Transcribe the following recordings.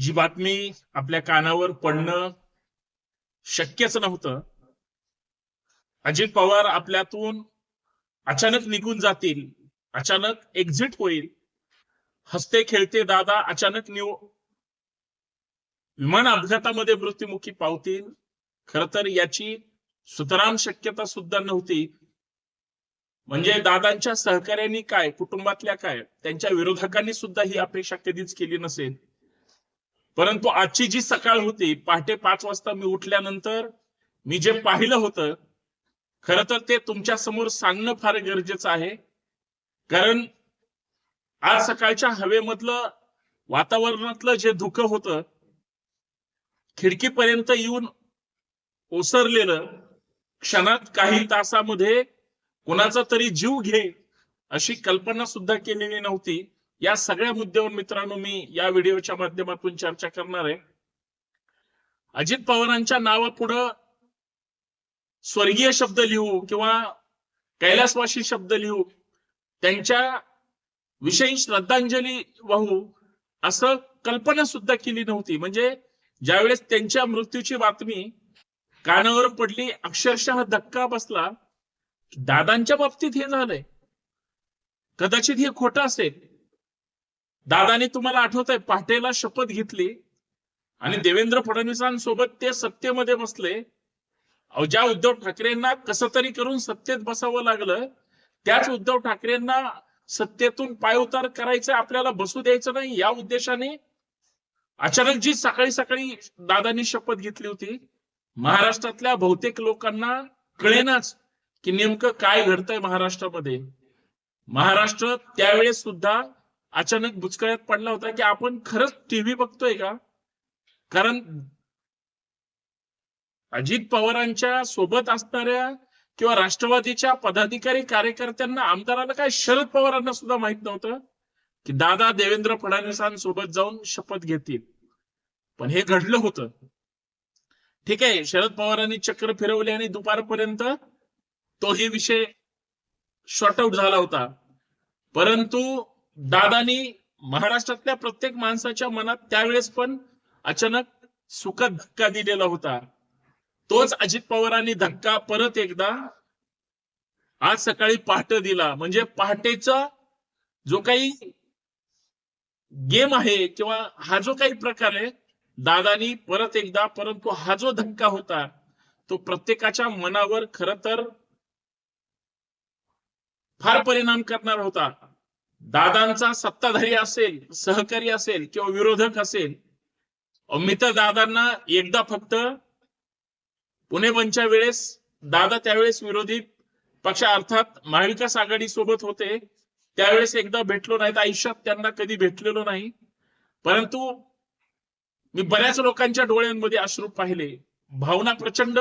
जी बातमी आपल्या कानावर पडणं शक्यच नव्हतं. अजित पवार आपल्यातून अचानक निघून जातील अचानक एक्झिट होईल. हसते खेळते दादा अचानक निव विमान अपघातामध्ये मृत्युमुखी पावतील. खर तर याची सुतराम शक्यता सुद्धा नव्हती. म्हणजे दादांच्या सहकार्यांनी काय कुटुंबातल्या काय त्यांच्या विरोधकांनी सुद्धा ही अपेक्षा कधीच केली नसेल. परंतु आजची जी सकाळ होती पहाटे पाच वाजता मी उठल्यानंतर मी जे पाहिलं होतं खर तर ते तुमच्यासमोर सांगणं फार गरजेचं आहे. कारण आज सकाळच्या हवेमधलं वातावरणातलं जे धुकं होतं खिडकीपर्यंत येऊन ओसरलेलं क्षणात काही तासामध्ये कोणाचा तरी जीव घे अशी कल्पना सुद्धा केलेली नव्हती. या सगळ्या मुद्द्यावर मित्रांनो मी या व्हिडिओच्या माध्यमातून चर्चा करणार आहे. अजित पवारांच्या नावापुढं स्वर्गीय शब्द लिहू किंवा कैलासवासी शब्द लिहू त्यांच्या विषयी श्रद्धांजली वाहू असं कल्पना सुद्धा केली नव्हती. म्हणजे ज्यावेळेस त्यांच्या मृत्यूची बातमी कानावर पडली अक्षरशः धक्का बसला दादांच्या बाबतीत हे झालंय. कदाचित हे खोटं असेल. दादाने तुम्हाला आठवत आहे पहाटेला शपथ घेतली आणि देवेंद्र फडणवीसांसोबत ते सत्तेमध्ये बसले. ज्या उद्धव ठाकरेंना कसं तरी करून सत्तेत बसावं लागलं त्याच उद्धव ठाकरेंना सत्तेतून पायउतार करायचं आपल्याला बसू द्यायचं नाही या उद्देशाने अचानक जी सकाळी सकाळी दादांनी शपथ घेतली होती महाराष्ट्रातल्या बहुतेक लोकांना कळेनाच की नेमकं काय घडतंय महाराष्ट्रामध्ये. महाराष्ट्र त्यावेळेस सुद्धा अचानक बुचकळ्यात पडला होता की आपण खरंच टीव्ही बघतोय का? कारण अजित पवारांच्या सोबत असणाऱ्या किंवा राष्ट्रवादीच्या पदाधिकारी कार्यकर्त्यांना आमदाराला काय शरद पवारांना सुद्धा माहीत नव्हतं की दादा देवेंद्र फडणवीसांसोबत जाऊन शपथ घेतील. पण हे घडलं होतं. ठीक आहे शरद पवारांनी चक्र फिरवले आणि दुपारपर्यंत तोही विषय शॉर्ट आउट झाला होता. परंतु दादानी महाराष्ट्रातल्या प्रत्येक माणसाच्या मनात त्यावेळेस पण अचानक सुखद धक्का दिलेला होता. तोच अजित पवारांनी धक्का परत एकदा आज सकाळी पहाटे दिला. म्हणजे पहाटेचा जो काही गेम आहे किंवा हा जो काही प्रकार आहे दादानी परत एकदा परंतु हा जो धक्का होता तो प्रत्येकाच्या मनावर खर तर फार परिणाम करणार होता. दादांचा सत्ताधारी असेल सहकारी असेल किंवा विरोधक असेल मी तर दादांना एकदा फक्त पुणे बनच्या वेळेस दादा त्यावेळेस विरोधी पक्ष अर्थात महाविकास आघाडी सोबत होते त्यावेळेस एकदा भेटलो नाही तर आयुष्यात त्यांना कधी भेटलेलो नाही. परंतु मी बऱ्याच लोकांच्या डोळ्यांमध्ये अश्रू पाहिले. भावना प्रचंड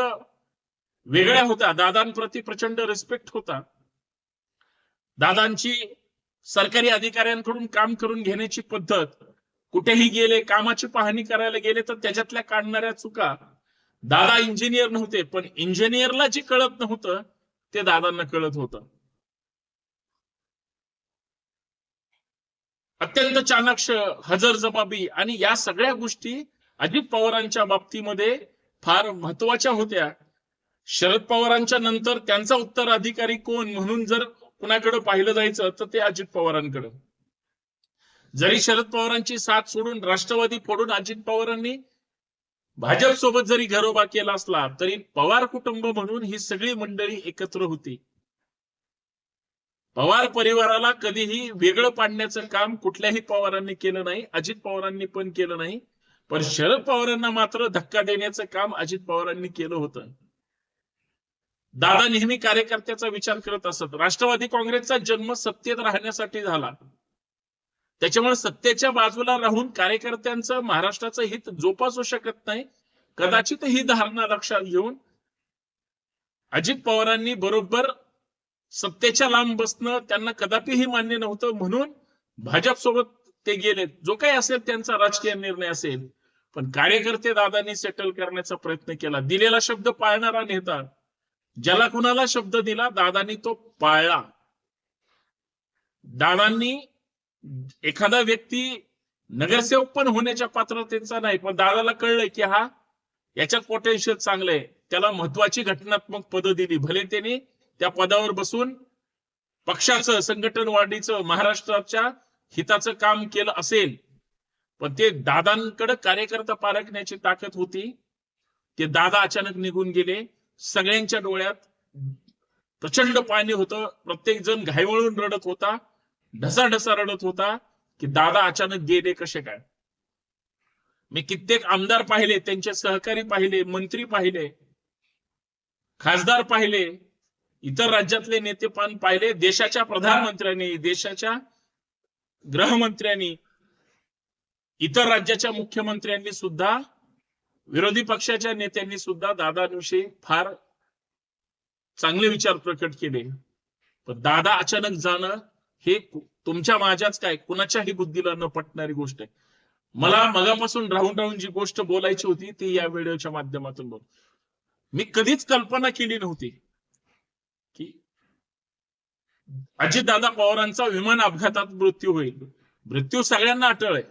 वेगळ्या होत्या दादांप्रती प्रचंड रिस्पेक्ट होता. दादांची सरकारी अधिकाऱ्यांकडून काम करून घेण्याची पद्धत. कुठेही गेले कामाची पाहणी करायला गेले तर त्याच्यातल्या काढणाऱ्या चुका. दादा इंजिनियर नव्हते पण इंजिनियरला जे कळत नव्हतं ते दादांना कळत होत. अत्यंत चाणाक्ष हजर जबाबी आणि या सगळ्या गोष्टी अजित पवारांच्या बाबतीमध्ये फार महत्त्वाच्या होत्या. शरद पवारांच्या नंतर त्यांचा उत्तराधिकारी कोण? म्हणून जर कुणाकडे पाहिलं जायचं तर ते अजित पवारांकडे. जरी शरद पवारांची साथ सोडून राष्ट्रवादी फोडून अजित पवारांनी भाजप सोबत जरी घरोबा केला असला तरी पवार कुटुंब म्हणून ही सगळी मंडळी एकत्र होती. पवार परिवाराला कधीही वेगळं पाडण्याचं काम कुठल्याही पवारांनी केलं नाही अजित पवारांनी पण केलं नाही. पण शरद पवारांना मात्र धक्का देण्याचं काम अजित पवारांनी केलं होतं. दादा नेहमी कार्यकर्त्याचा विचार करत असत. राष्ट्रवादी काँग्रेसचा जन्म सत्तेत राहण्यासाठी झाला. त्याच्यामुळे सत्तेच्या बाजूला राहून कार्यकर्त्यांचं महाराष्ट्राचं हित जोपासू शकत नाही. कदाचित ही धारणा लक्षात घेऊन अजित पवारांनी बरोबर सत्तेच्या लांब बसणं त्यांना कदापिही मान्य नव्हतं. म्हणून भाजप सोबत ते गेले. जो काही असेल त्यांचा राजकीय निर्णय असेल. पण कार्यकर्ते दादांनी सेटल करण्याचा प्रयत्न केला. दिलेला शब्द पाळणारा नेता ज्याला कुणाला शब्द दिला दादांनी तो पाळला. दादांनी एखादा व्यक्ती नगरसेवक पण होण्याच्या पात्रतेचा नाही पण दादाला कळलंय की हा याच्यात पोटेन्शियल चांगलं आहे. त्याला महत्वाची घटनात्मक पदं दिली. भले त्यांनी त्या पदावर बसून पक्षाचं संघटन वाढीचं महाराष्ट्राच्या हिताचं काम केलं असेल पण ते दादांकडे कार्यकर्ता पारखण्याची ताकद होती. ते दादा अचानक निघून गेले. सगळ्यांच्या डोळ्यात प्रचंड पाणी होतं. प्रत्येक जण घाईवळून रडत होता. ढसाढसा रडत होता की दादा अचानक गेले कसे काय? मी कित्येक आमदार पाहिले त्यांचे सहकारी पाहिले मंत्री पाहिले खासदार पाहिले इतर राज्यातले नेते पण पाहिले देशाच्या प्रधानमंत्र्यांनी देशाच्या गृहमंत्र्यांनी इतर राज्याच्या मुख्यमंत्र्यांनी सुद्धा विरोधी पक्षाच्या नेत्यांनी सुद्धा दादांविषयी फार चांगले विचार प्रकट केले. पण दादा अचानक जाणं हे तुमच्या माझ्याच काय कुणाच्याही बुद्धीला न पटणारी गोष्ट आहे. मला मगापासून राहून राहून जी गोष्ट बोलायची होती ती या व्हिडिओच्या माध्यमातून बोल. मी कधीच कल्पना केली नव्हती की अजितदादा पवारांचा विमान अपघातात मृत्यू होईल. मृत्यू सगळ्यांना अटळ आहे.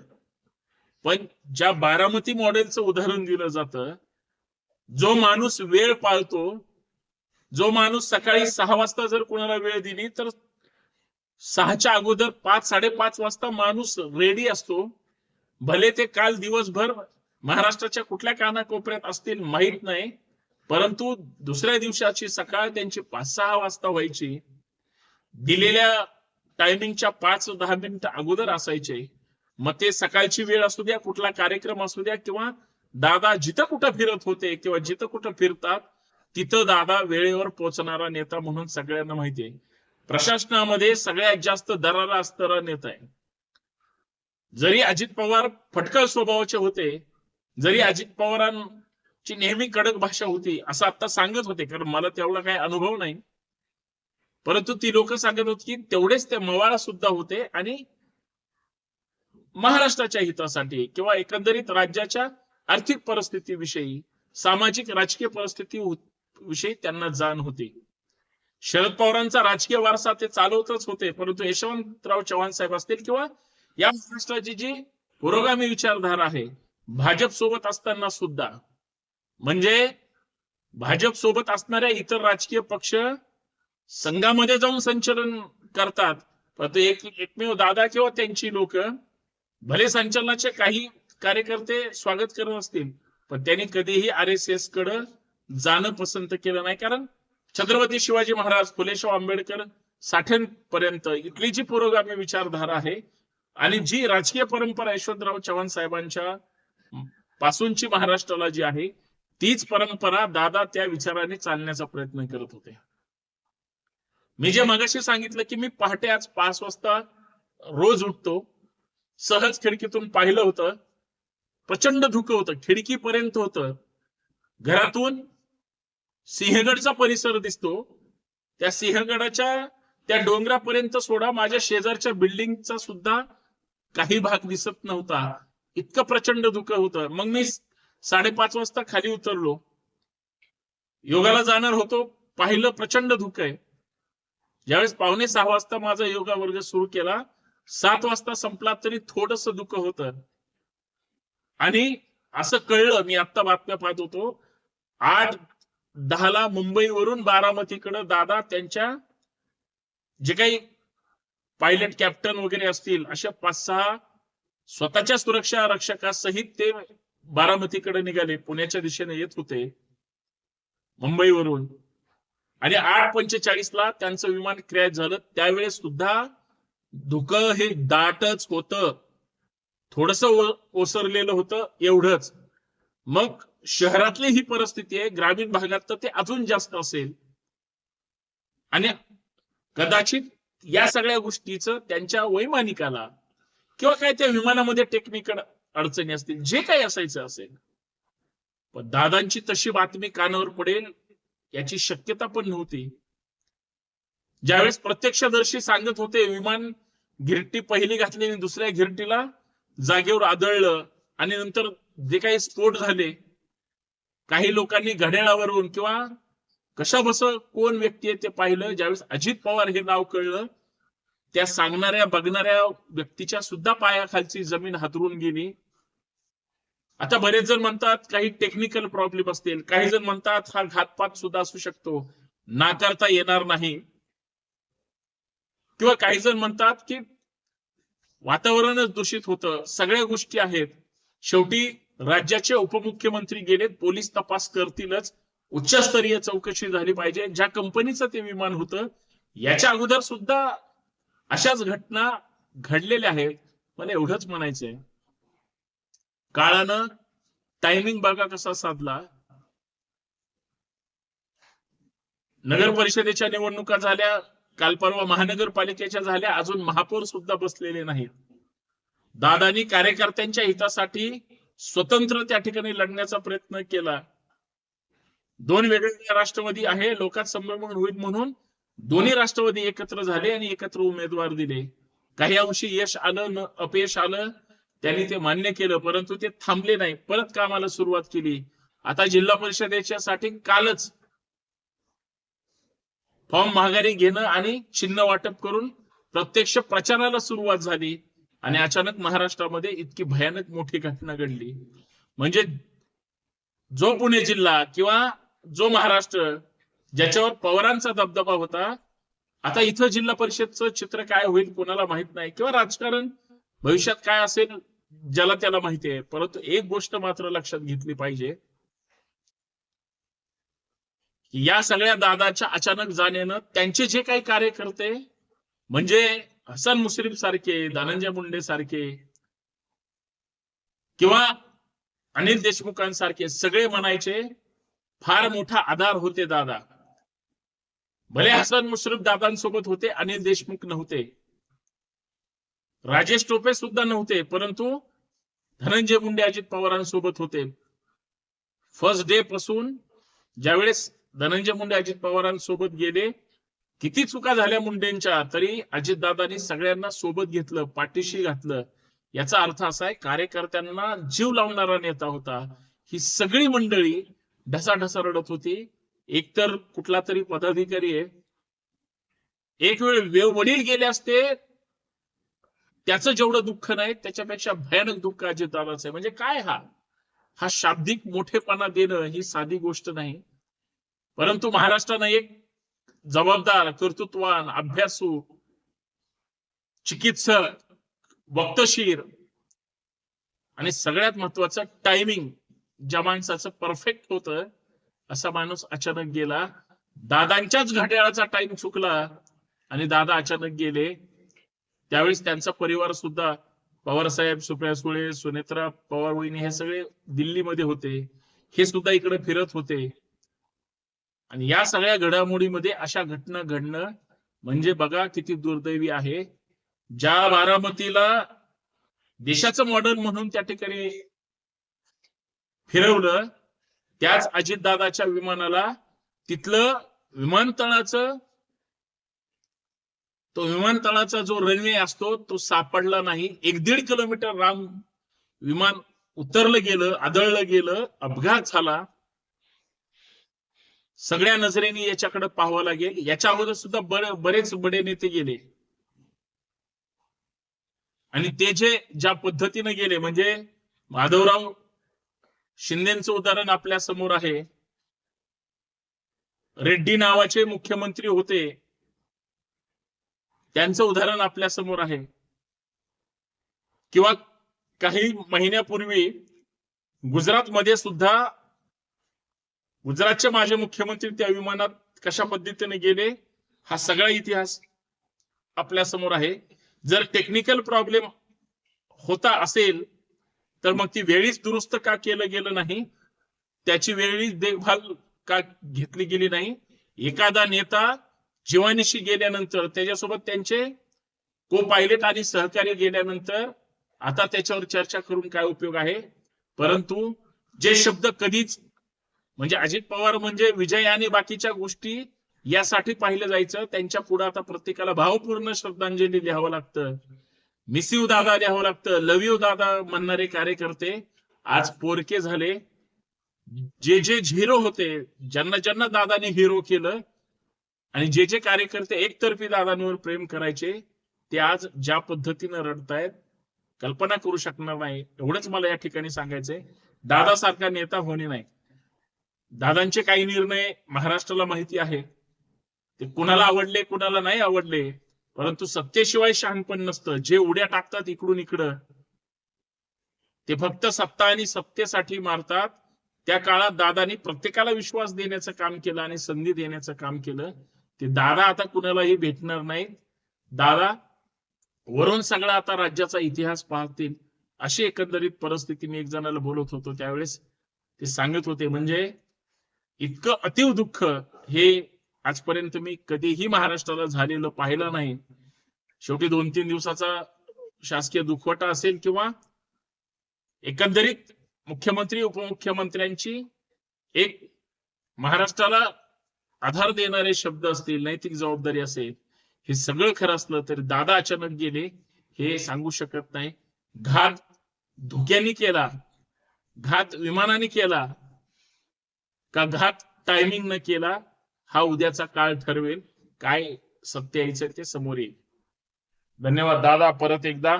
पण ज्या बारामती मॉडेलचं उदाहरण दिलं जातं जो माणूस वेळ पाळतो जो माणूस सकाळी सहा वाजता जर कोणाला वेळ दिली तर सहाच्या अगोदर पाच साडेपाच वाजता माणूस रेडी असतो. भले ते काल दिवसभर महाराष्ट्राच्या कुठल्या कानाकोपऱ्यात असतील माहीत नाही. परंतु दुसऱ्या दिवसाची सकाळ त्यांची पाच सहा वाजता व्हायची. दिलेल्या टायमिंगच्या पाच दहा मिनिटं अगोदर असायचे. मग ते सकाळची वेळ असू द्या कुठला कार्यक्रम असू द्या किंवा दादा जिथं कुठं फिरत होते किंवा जिथं कुठं फिरतात तिथं दादा वेळेवर पोहोचणारा नेता म्हणून सगळ्यांना माहिती आहे. प्रशासनामध्ये सगळ्यात जास्त दरारा असणारा नेता आहे. जरी अजित पवार फटकळ स्वभावाचे होते जरी अजित पवारांची नेहमी कडक भाषा होती असं आता सांगत होते कारण मला तेवढा काही अनुभव नाही. परंतु ती लोक सांगत होती की तेवढेच ते मवाळा सुद्धा होते आणि महाराष्ट्राच्या हितासाठी किंवा एकंदरीत राज्याच्या आर्थिक परिस्थितीविषयी सामाजिक राजकीय परिस्थिती विषयी त्यांना जाण होती. शरद पवारांचा राजकीय वारसा ते चालवतच होते परंतु यशवंतराव चव्हाण साहेब असतील किंवा या महाराष्ट्राची जी पुरोगामी विचारधारा आहे भाजप सोबत असताना सुद्धा. म्हणजे भाजप सोबत असणाऱ्या इतर राजकीय पक्ष संघामध्ये जाऊन संचलन करतात परंतु एक एकमेव दादा किंवा त्यांची लोक भले संचलनाचे काही कार्यकर्ते स्वागत करत असतील पण त्यांनी कधीही आर एस एसकडे जाणं पसंत केलं नाही. कारण छत्रपती शिवाजी महाराज फुलेशाह आंबेडकर साठ्यांपर्यंत इथली जी पुरोगामी विचारधारा आहे आणि जी राजकीय परंपरा यशवंतराव चव्हाण साहेबांच्या पासूनची महाराष्ट्राला जी आहे तीच परंपरा दादा त्या विचाराने चालण्याचा प्रयत्न करत होते. मी जे मगाशी सांगितलं की मी पहाटे आज पाच वाजता रोज उठतो सहज खिडकीतून पाहिलं होतं. प्रचंड धुकं होतं. खिडकीपर्यंत होतं. घरातून सिंहगडचा परिसर दिसतो. त्या सिंहगडाच्या त्या डोंगरापर्यंत सोडा. माझ्या शेजारच्या बिल्डिंगचा सुद्धा काही भाग दिसत नव्हता. इतकं प्रचंड धुकं होतं. मग मी साडेपाच वाजता खाली उतरलो. योगाला जाणार होतो. पाहिलं प्रचंड धुकं आहे. ज्यावेळेस पावणे सहा वाजता माझा योगा वर्ग सुरू केला सात वाजता संपला तरी थोडस दुःख होतं. आणि असं कळलं मी आता बातम्या पाहत होतो आठ दहाला मुंबईवरून बारामतीकडे दादा त्यांच्या जे काही पायलट कॅप्टन वगैरे असतील अशा पाच सहा स्वतःच्या सुरक्षा रक्षकासहित ते बारामतीकडे निघाले पुण्याच्या दिशेने येत होते मुंबईवरून. आणि आठ पंचेचाळीस ला त्यांचं विमान क्रॅश झालं त्यावेळेस सुद्धा धुकं हे दाटच होत. थोडस ओसरलेलं होतं एवढंच. मग शहरातली ही परिस्थिती आहे ग्रामीण भागात तर ते अजून जास्त असेल. आणि कदाचित या सगळ्या गोष्टीचं त्यांच्या वैमानिकाला किंवा काय त्या विमानामध्ये टेक्निकल अडचणी असतील जे काही असायचं असेल. पण दादांची तशी बातमी कानावर पडेल याची शक्यता पण नव्हती. ज्यावेळेस प्रत्यक्षदर्शी सांगत होते विमान घिरटी पहिली घातली आणि दुसऱ्या घिरटीला जागेवर आदळलं आणि नंतर जे काही स्फोट झाले काही लोकांनी घड्याळावरून किंवा कशा बस कोण व्यक्ती आहे ते पाहिलं ज्यावेळेस अजित पवार हे नाव कळलं त्या सांगणाऱ्या बघणाऱ्या व्यक्तीच्या सुद्धा पायाखालची जमीन हातरून गेली. आता बरेच जण म्हणतात काही टेक्निकल प्रॉब्लेम असतील. काही जण म्हणतात हा घातपात सुद्धा असू शकतो. नाकारता येणार नाही. किंवा काही जण म्हणतात की वातावरणच दूषित होतं. सगळ्या गोष्टी आहेत. शेवटी राज्याचे उपमुख्यमंत्री गेलेत. पोलीस तपास करतीलच. उच्चस्तरीय चौकशी झाली पाहिजे. ज्या कंपनीचं ते विमान होतं याच्या अगोदर सुद्धा अशाच घटना घडलेल्या आहेत. मला एवढंच म्हणायचंय. काळानं टायमिंग बघा कसा साधला. नगर परिषदेच्या निवडणुका झाल्या. काल परवा महानगरपालिकेच्या झाल्या अजून महापौर सुद्धा बसलेले नाहीत. दादानी कार्यकर्त्यांच्या हितासाठी स्वतंत्र त्या ठिकाणी लढण्याचा प्रयत्न केला. दोन वेगवेगळ्या राष्ट्रवादी आहे लोकात संभ्रमण होईल म्हणून दोन्ही राष्ट्रवादी एकत्र झाले आणि एकत्र उमेदवार दिले. काही अंशी यश आलं न अपयश आलं त्यांनी ते मान्य केलं परंतु ते थांबले नाही. परत कामाला सुरुवात केली. आता जिल्हा परिषदेच्या साठी कालच फॉर्म माघारी घेणं आणि चिन्ह वाटप करून प्रत्यक्ष प्रचाराला सुरुवात झाली. आणि अचानक महाराष्ट्रामध्ये इतकी भयानक मोठी घटना घडली. म्हणजे जो पुणे जिल्हा किंवा जो महाराष्ट्र ज्याच्यावर पवारांचा दबदबा होता आता इथं जिल्हा परिषदचं चित्र काय होईल कोणाला माहीत नाही. किंवा राजकारण भविष्यात काय असेल ज्याला त्याला माहिती आहे. परंतु एक गोष्ट मात्र लक्षात घेतली पाहिजे. या सगळ्या दादाच्या अचानक जाण्यानं त्यांचे जे काही कार्यकर्ते म्हणजे हसन मुश्रीफ सारखे धनंजय मुंडे सारखे किंवा अनिल देशमुखांसारखे सगळे म्हणायचे फार मोठा आधार होते दादा. भले हसन मुश्रीफ दादांसोबत होते अनिल देशमुख नव्हते. राजेश टोपे सुद्धा नव्हते परंतु धनंजय मुंडे अजित पवारांसोबत होते. फर्स्ट डे पासून ज्यावेळेस धनंजय मुंडे अजित पवारांसोबत गेले. किती चुका झाल्या मुंडेंच्या तरी अजितदादांनी सगळ्यांना सोबत घेतलं पाठीशी घातलं. याचा अर्थ असा आहे कार्यकर्त्यांना जीव लावणारा नेता होता. ही सगळी मंडळी ढसाढसा रडत होती. एकतर कुठला तरी पदाधिकारी आहे. एक वेळ वे- वडील गेले असते. त्याचं जेवढं दुःख नाही त्याच्यापेक्षा भयानक दुःख अजितदादाचं आहे. म्हणजे काय हा? हा शाब्दिक मोठेपणा देणं ही साधी गोष्ट नाही. परंतु महाराष्ट्रानं एक जबाबदार कर्तृत्वान अभ्यासू चिकित्सक वक्तशीर आणि सगळ्यात महत्वाचं टायमिंग ज्या माणसाचं परफेक्ट होत असा माणूस अचानक गेला. दादांच्याच घड्याळाचा टाइम चुकला आणि दादा अचानक गेले. त्यावेळेस त्यांचा परिवार सुद्धा पवार साहेब सुप्रिया सुळे सुनेत्रा पवार वहिनी हे सगळे दिल्लीमध्ये होते. हे सुद्धा इकडे फिरत होते. आणि या सगळ्या घडामोडीमध्ये अशा घटना घडणं म्हणजे बघा किती दुर्दैवी आहे. ज्या बारामतीला देशाचं मॉडर्न म्हणून त्या ठिकाणी फिरवलं त्याच अजितदादाच्या विमानाला तिथलं विमानतळाचं तो विमानतळाचा जो रनवे असतो तो सापडला नाही. एक दीड किलोमीटर राम विमान उतरलं गेलं आदळलं गेलं अपघात झाला. सगळ्या नजरेने याच्याकडे पाहावं लागेल. याच्या अगोदर सुद्धा बरेच बडे नेते गेले. आणि ते जे ज्या पद्धतीने गेले म्हणजे माधवराव शिंदेचं उदाहरण आपल्यासमोर आहे. रेड्डी नावाचे मुख्यमंत्री होते. त्यांचं उदाहरण आपल्यासमोर आहे. किंवा काही महिन्यापूर्वी गुजरातमध्ये सुद्धा गुजरातचे माझे मुख्यमंत्री त्या विमानात कशा पद्धतीने गेले हा सगळा इतिहास आपल्यासमोर आहे. जर टेक्निकल प्रॉब्लेम होता असेल तर मग ती वेळीच दुरुस्त का केलं गेलं नाही? त्याची वेळीच देखभाल का घेतली गेली नाही? एखादा नेता जीवानीशी गेल्यानंतर त्याच्यासोबत त्यांचे को पायलट आणि सहकार्य गेल्यानंतर आता त्याच्यावर चर्चा करून काय उपयोग आहे? परंतु जे शब्द कधीच म्हणजे अजित पवार म्हणजे विजय आणि बाकीच्या गोष्टी यासाठी पाहिलं जायचं. त्यांच्या पुढे आता प्रत्येकाला भावपूर्ण श्रद्धांजली लिहावं लागतं. मिस यू दादा लिहावं लागतं. लव यू दादा म्हणणारे कार्यकर्ते आज पोरके झाले. जे जे झिरो होते ज्यांना ज्यांना दादाने हिरो केलं आणि जे जे कार्यकर्ते एकतर्फी दादांवर प्रेम करायचे ते आज ज्या पद्धतीनं रडतायत कल्पना करू शकणार नाही. एवढंच मला या ठिकाणी सांगायचंय. दादासारखा नेता होणे नाही. दादांचे काही निर्णय महाराष्ट्राला माहिती आहे. ते कुणाला आवडले कुणाला नाही आवडले. परंतु सत्तेशिवाय शहाणपण नसतं. जे उड्या टाकतात इकडून इकडं ते फक्त सत्ता आणि सत्तेसाठी मारतात. त्या काळात दादानी प्रत्येकाला विश्वास देण्याचं काम केलं आणि संधी देण्याचं काम केलं. ते दादा आता कुणालाही भेटणार नाही दादा वरून सगळा आता राज्याचा इतिहास पाहतील. अशी एकंदरीत परिस्थिती मी एक जणाला बोलत होतो. त्यावेळेस ते सांगत होते म्हणजे इतकं अतिव दुःख हे आजपर्यंत मी कधीही महाराष्ट्राला झालेलं पाहिलं नाही. शेवटी दोन तीन दिवसाचा शासकीय दुखवटा असेल किंवा एकंदरीत मुख्यमंत्री उपमुख्यमंत्र्यांची एक महाराष्ट्राला आधार देणारे शब्द असतील नैतिक जबाबदारी असेल हे सगळं खरं असलं तरी दादा अचानक गेले हे सांगू शकत नाही. घात धुक्याने केला घात विमानाने केला का घात टायमिंग न केला हा उद्याचा काळ ठरवेल. काय सत्य यायचं ते समोर येईल. धन्यवाद दादा परत एकदा.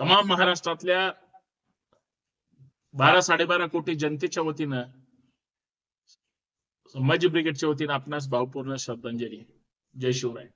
तमाम महाराष्ट्रातल्या बारा साडेबारा कोटी जनतेच्या वतीनं संभाजी ब्रिगेडच्या वतीनं आपणास भावपूर्ण श्रद्धांजली. जय शिवराय.